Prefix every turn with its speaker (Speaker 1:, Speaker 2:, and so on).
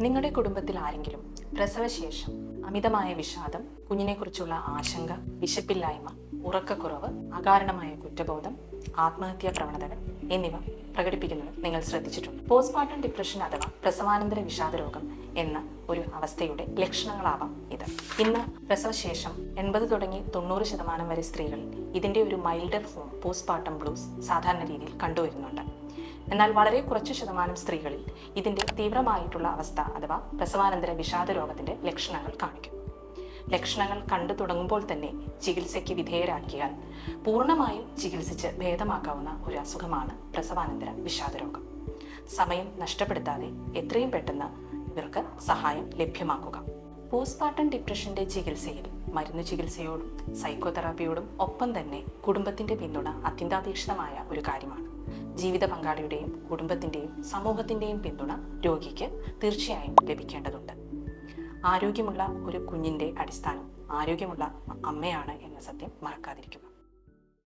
Speaker 1: നിങ്ങളുടെ കുടുംബത്തിൽ ആരെങ്കിലും പ്രസവശേഷം അമിതമായ വിഷാദം കുഞ്ഞിനെക്കുറിച്ചുള്ള ആശങ്ക വിശപ്പില്ലായ്മ ഉറക്കക്കുറവ് അകാരണമായ കുറ്റബോധം ആത്മഹത്യാ പ്രവണതകൾ എന്നിവ പ്രകടിപ്പിക്കുന്നത് നിങ്ങൾ ശ്രദ്ധിച്ചിട്ടുണ്ട്. പോസ്റ്റ്മോർട്ടം ഡിപ്രഷൻ അഥവാ പ്രസവാനന്തര വിഷാദരോഗം എന്ന ഒരു അവസ്ഥയുടെ ലക്ഷണങ്ങളാവാം ഇത്. ഇന്ന് പ്രസവശേഷം എൺപത് തുടങ്ങി തൊണ്ണൂറ് ശതമാനം വരെ സ്ത്രീകൾ ഇതിന്റെ ഒരു മൈൽഡർ ഫോം പോസ്റ്റ്മോർട്ടം ബ്ലൂസ് സാധാരണ രീതിയിൽ കണ്ടുവരുന്നുണ്ട്. എന്നാൽ വളരെ കുറച്ച് ശതമാനം സ്ത്രീകളിൽ ഇതിന്റെ തീവ്രമായിട്ടുള്ള അവസ്ഥ അഥവാ പ്രസവാനന്തര വിഷാദ രോഗത്തിന്റെ ലക്ഷണങ്ങൾ കാണിക്കും. ലക്ഷണങ്ങൾ കണ്ടു തുടങ്ങുമ്പോൾ തന്നെ ചികിത്സയ്ക്ക് വിധേയരാക്കിയാൽ പൂർണമായും ചികിത്സിച്ച് ഭേദമാക്കാവുന്ന ഒരു അസുഖമാണ് പ്രസവാനന്തര വിഷാദരോഗം. സമയം നഷ്ടപ്പെടുത്താതെ എത്രയും പെട്ടെന്ന് ഇവർക്ക് സഹായം ലഭ്യമാക്കുക. പോസ്റ്റ്മോർട്ടം ഡിപ്രഷന്റെ ചികിത്സയിൽ മരുന്ന് ചികിത്സയോടും സൈക്കോതെറാപ്പിയോടും ഒപ്പം തന്നെ കുടുംബത്തിന്റെ പിന്തുണ അത്യന്താപേക്ഷിതമായ ഒരു കാര്യമാണ്. ജീവിത പങ്കാളിയുടെയും കുടുംബത്തിന്റെയും സമൂഹത്തിന്റെയും പിന്തുണ രോഗിക്ക് തീർച്ചയായും ലഭിക്കേണ്ടതുണ്ട്. ആരോഗ്യമുള്ള ഒരു കുഞ്ഞിന്റെ അടിസ്ഥാനം ആരോഗ്യമുള്ള അമ്മയാണ് എന്ന സത്യം മറക്കാതിരിക്കുക.